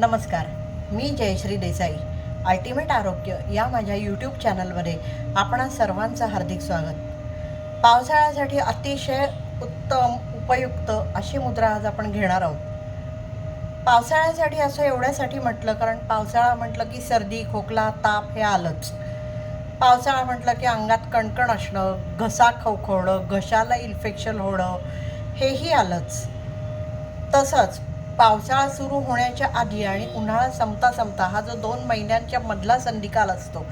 नमस्कार मी जयश्री देसाई. अल्टिमेट आरोग्य या माझ्या यूट्यूब चॅनलमध्ये आपणा सर्वांचं हार्दिक स्वागत. पावसाळ्यासाठी अतिशय उत्तम उपयुक्त अशी मुद्रा आज आपण घेणार आहोत. पावसाळ्यासाठी असं एवढ्यासाठी म्हटलं कारण पावसाळा म्हटलं की सर्दी खोकला ताप हे आलंच. पावसाळा म्हटलं की अंगात कणकण असणं घसा खवखवणं घशाला इन्फेक्शन होणं हेही आलंच. तसंच पावसाळा सुरू होण्याच्या आधी आणि उन्हाळा संपता संपता हा जो दोन महिन्यांच्या मधला संधिकाल असतो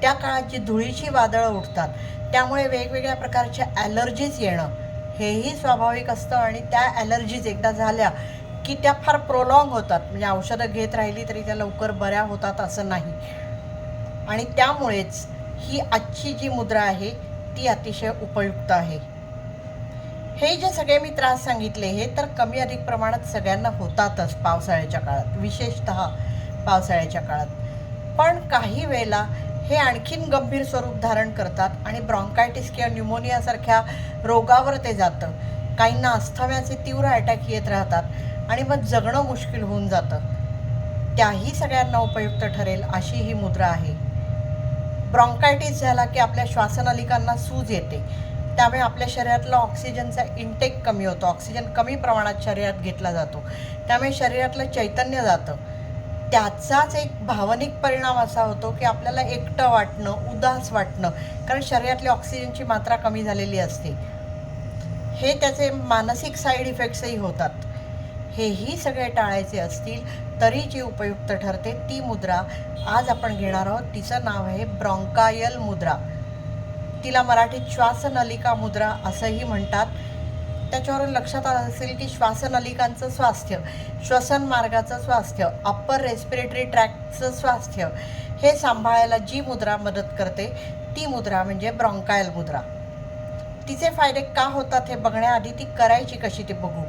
त्या काळाची धुळीची वादळं उठतात त्यामुळे वेगवेगळ्या प्रकारच्या ॲलर्जीज येणं हेही स्वाभाविक असतं आणि त्या ॲलर्जीज एकदा झाल्या की त्या फार प्रोलॉंग होतात. म्हणजे औषधं घेत राहिली तरी त्या लवकर बऱ्या होतात असं नाही. आणि त्यामुळेच ही आजची जी मुद्रा आहे ती अतिशय उपयुक्त आहे. हे जे सगळे मी त्रास सांगितले हे तर कमी अधिक प्रमाणात सगळ्यांना होतातच पावसाळ्याच्या काळात विशेषत पावसाळ्याच्या काळात. पण काही वेळेला हे आणखीन गंभीर स्वरूप धारण करतात आणि ब्रॉन्कायटिस किंवा न्यूमोनियासारख्या रोगावर ते जातं. काहींना अस्थम्याचे तीव्र अटॅक येत राहतात आणि मग जगणं मुश्किल होऊन जातं. त्याही सगळ्यांना उपयुक्त ठरेल अशी ही मुद्रा आहे. ब्रॉन्कायटिस झाला की आपल्या श्वासनलिकांना सूज येते. त्यामुळे आपल्या शरीरातला ऑक्सिजनचा इंटेक कमी होतो. ऑक्सिजन कमी प्रमाणात शरीरात घेतला जातो. त्यामुळे शरीरातलं चैतन्य जातं. त्याचाच एक भावनिक परिणाम असा होतो की आपल्याला एकटं वाटणं उदास वाटणं कारण शरीरातली ऑक्सिजनची मात्रा कमी झालेली असते. हे त्याचे मानसिक साईड इफेक्ट्सही होतात. हेही सगळे टाळायचे असतील तरी जी उपयुक्त ठरते ती मुद्रा आज आपण घेणार आहोत. तिचं नाव आहे ब्रॉन्कायल मुद्रा. तिला मराठीत श्वासनलिका मुद्रा असंही म्हणतात. त्याच्यावरून लक्षात आलं असेल की श्वासनलिकांचं स्वास्थ्य श्वसन मार्गाचं स्वास्थ्य अप्पर रेस्पिरेटरी ट्रॅकचं स्वास्थ्य हे सांभाळायला जी मुद्रा मदत करते ती मुद्रा म्हणजे ब्रॉन्कायल मुद्रा. तिचे फायदे का होतात हे बघण्याआधी ती करायची कशी ते बघू.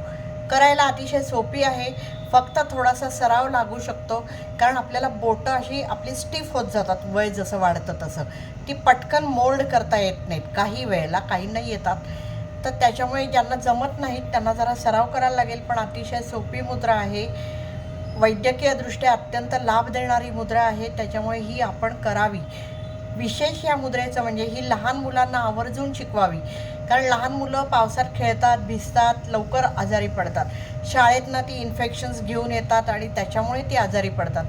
करायला अतिशय सोपी आहे. फक्त थोडासा सराव लागू शकतो. कारण आपल्याला बोटं अशी आपली स्टिफ होत जातात. वय जसं वाढतं तसं. ती पटकन मोल्ड करता येत नाहीत. काही वेळेला काही नाही येतात. तर त्याच्यामुळे ज्यांना जमत नाहीत त्यांना जरा सराव करायला लागेल. पण अतिशय सोपी मुद्रा आहे. वैद्यकीयदृष्ट्या अत्यंत लाभ देणारी मुद्रा आहे. त्याच्यामुळे ही आपण करावी. विशेष या मुद्रेचं म्हणजे ही लहान मुलांना आवर्जून शिकवावी. कारण लहान मुलं पावसात खेळतात भिजतात लवकर आजारी पडतात. शाळेतनं ती इन्फेक्शन्स घेऊन येतात आणि त्याच्यामुळे ती आजारी पडतात.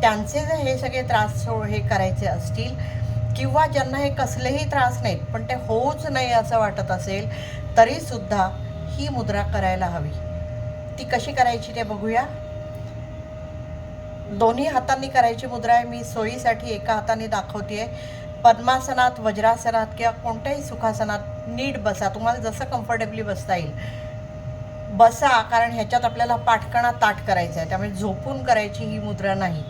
त्यांचे जर हे सगळे त्रास सो- हे करायचे असतील किंवा ज्यांना हे कसलेही त्रास नाहीत पण ते होऊच नाही असं वाटत असेल तरीसुद्धा ही मुद्रा करायला हवी. ती कशी करायची ते बघूया. दोन्ही हातांनी करायची मुद्रा आहे. मी सोयीसाठी एका हाताने दाखवते पद्मासनात वज्रासनात किंवा कोणत्याही सुखासनात नीट बसा. तुम्हाला जसं कम्फर्टेबली बसता येईल. बसा कारण ह्याच्यात आपल्याला पाठकणा ताट करायचा आहे. त्यामुळे झोपून करायची ही मुद्रा नाही.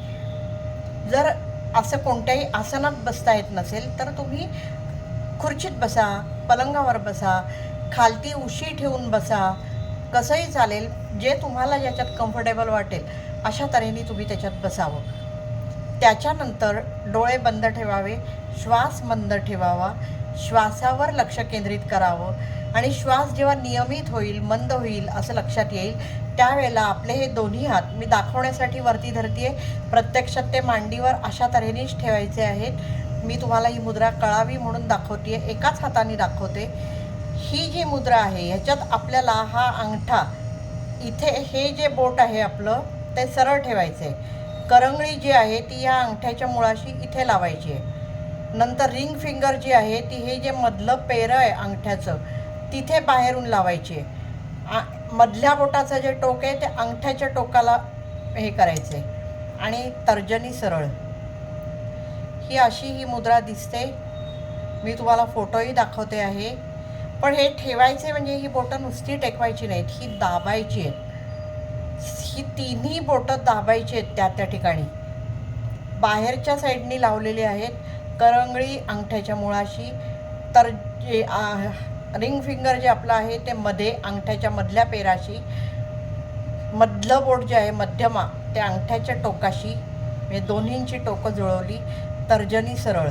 जर असं कोणत्याही आसनात बसता येत नसेल तर तुम्ही खुर्चीत बसा पलंगावर बसा खालती उशी ठेवून बसा. कसंही चालेल जे तुम्हाला ज्याच्यात कम्फर्टेबल वाटेल अशा तऱ्हेने तुम्ही त्याच्यात बसावं. त्याच्यानंतर डोळे बंद ठेवावे श्वास मंद ठेवावा. श्वासावर लक्ष केंद्रित करावं आणि श्वास जेव्हा नियमित होईल मंद होईल असं लक्षात येईल त्यावेळेला आपले हे दोन्ही हात मी दाखवण्यासाठी वरती धरतीये. प्रत्यक्षात ते मांडीवर अशा तऱ्हेनेच ठेवायचे आहेत. मी तुम्हाला ही मुद्रा कळावी म्हणून दाखवते एकाच हाताने दाखवते. ही जी मुद्रा आहे ह्याच्यात आपल्याला हा अंगठा इथे हे जे बोट आहे आपलं ते सरळ ठेवायचं आहे करंगळी जी आहे ती या अंगठ्याच्या मुळाशी इथे लावायची आहे नंतर रिंग फिंगर जी आहे ती हे जे मधलं पेरं आहे अंगठ्याचं तिथे बाहेरून लावायची आहे. आ- मधल्या बोटाचं जे टोक आहे ते अंगठ्याच्या टोकाला हे करायचे आणि तर्जनी सरळ. ही अशी ही मुद्रा दिसते. मी तुम्हाला फोटोही दाखवते आहे. पण हे ठेवायचे म्हणजे ही बोटं नुसती टेकवायची नाहीत ही दाबायची आहेत. ही तिन्ही बोटं दाबायची आहेत त्या त्या ठिकाणी. बाहेरच्या साईडनी लावलेली आहेत. करंगळी अंगठ्याच्या मुळाशी तर जे रिंग फिंगर जे आपलं आहे ते मध्ये अंगठ्याच्या मधल्या पेराशी मधलं बोट जे आहे मध्यमा ते अंगठ्याच्या टोकाशी म्हणजे दोन्हींची टोकं जुळवली तर्जनी सरळ.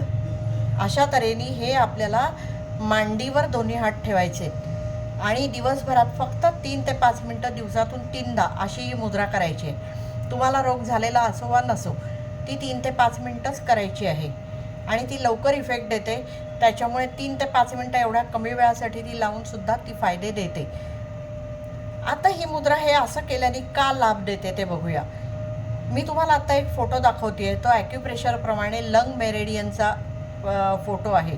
अशा तऱ्हेने हे आपल्याला मांडीवर दोन्ही हात ठेवायचे. आणि दिवसभरात फक्त तीन ते पाच मिनटं दिवसातून तीनदा अशी ही मुद्रा करायची आहे. तुम्हाला रोग झालेला असो वा नसो ती तीन ते पाच मिनटंच करायची आहे. आणि ती लवकर इफेक्ट देते. त्याच्यामुळे तीन ते पाच मिनटं एवढ्या कमी वेळासाठी ती लावून सुद्धा ती फायदे देते. आता ही मुद्रा हे असं केल्याने का लाभ देते ते बघूया. मी तुम्हाला आता एक फोटो दाखवते तो ॲक्युप्रेशरप्रमाणे लंग मेरेडियनचा फोटो आहे.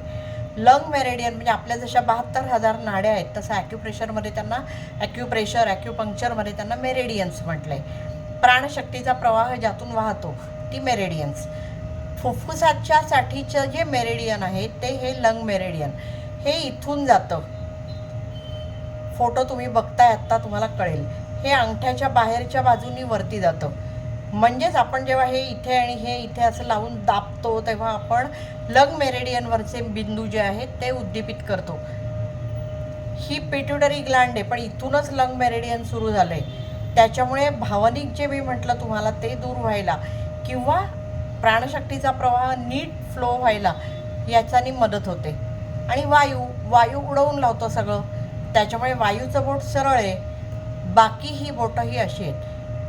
लंग मेरेडियन म्हणजे आपल्या जशा बहात्तर हजार नाड्या आहेत तसं ॲक्युप्रेशरमध्ये त्यांना ॲक्युप्रेशर ॲक्युपंक्चरमध्ये त्यांना मेरेडियन्स म्हटलं आहे प्राणशक्तीचा प्रवाह ज्यातून वाहतो ती मेरेडियन्स फुफ्फुसाच्या साठीचं जे मेरेडियन आहे ते हे लंग मेरेडियन. हे इथून जातं. फोटो तुम्ही बघताय आत्ता तुम्हाला कळेल. हे अंगठ्याच्या बाहेरच्या बाजूनी वरती जातं. म्हणजेच आपण जेव्हा हे इथे आणि हे इथे असं लावून दाबतो तेव्हा आपण लंग मेरेडियनवरचे बिंदू जे आहेत ते उद्दीपित करतो. ही पिट्युटरी ग्लँड आहे पण इथूनच लंग मेरेडियन सुरू झालं आहे त्याच्यामुळे भावनिक जे मी म्हटलं तुम्हाला ते दूर व्हायला. किंवा प्राणशक्तीचा प्रवाह नीट फ्लो व्हायला याच्यानी मदत होते. आणि वायू वायू उडवून लावतो सगळं. त्याच्यामुळे वायूचं बोट सरळ आहे. बाकी ही बोटं ही अशी आहेत.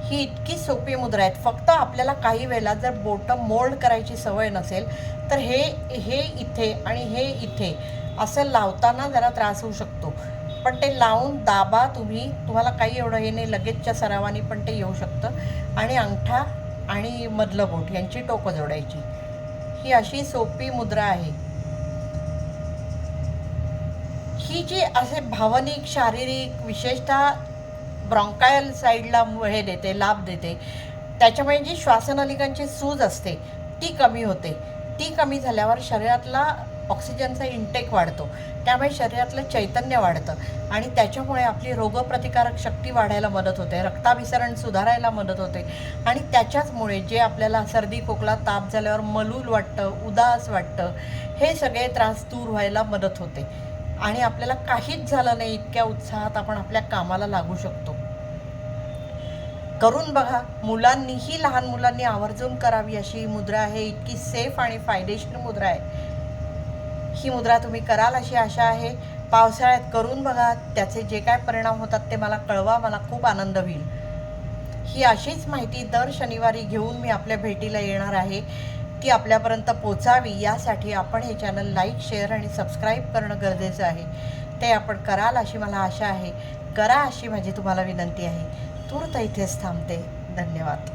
ही इतकी सोपी मुद्रा आहेत. फक्त आपल्याला काही वेळेला जर बोटं मोल्ड करायची सवय नसेल तर हे हे इथे आणि हे इथे असं लावताना जरा त्रास होऊ शकतो. पण ते लावून दाबा तुम्ही. तुम्हाला काही एवढं हे नाही लगेचच्या सरावानी पण ते येऊ शकतं. आणि अंगठा आणि मधलं बोट यांची टोकं जोडायची. ही अशी सोपी मुद्रा आहे. ही जी असे भावनिक शारीरिक विशेषतः ब्रॉन्कायल साईडला हे देते लाभ देते त्याच्यामुळे जी श्वासनलिकांची सूज असते ती कमी होते. ती कमी झाल्यावर शरीरातला ऑक्सिजनचा इंटेक वाढतो. त्यामुळे शरीरातलं चैतन्य वाढतं. आणि त्याच्यामुळे आपली रोगप्रतिकारक शक्ती वाढायला मदत होते. रक्ताभिसरण सुधारायला मदत होते. आणि त्याच्याचमुळे जे आपल्याला सर्दी खोकला ताप झाल्यावर मलूल वाटतं उदास वाटतं हे सगळे त्रास दूर व्हायला मदत होते. आणि आपल्याला काहीच झालं नाही इतक्या उत्साहात आपण आपल्या कामाला लागू शकतो. करून बघा मुलांनीही लहान मुलांनी आवर्जून करावी अशी ही मुद्रा आहे. इतकी सेफ आणि फायदेशीर मुद्रा आहे. ही मुद्रा तुम्ही कराल अशी आशा आहे. पावसाळ्यात करून बघा त्याचे जे काय परिणाम होतात ते मला कळवा मला खूप आनंद होईल. ही अशीच माहिती दर शनिवारी घेऊन मी आपल्या भेटीला येणार आहे. ती आपल्यापर्यंत पोचावी यासाठी आपण हे चॅनल लाईक शेअर आणि सबस्क्राईब करणं गरजेचं आहे. ते आपण कराल अशी मला आशा आहे. करा अशी माझी तुम्हाला विनंती आहे. तूर्त इथेच थांबते. धन्यवाद.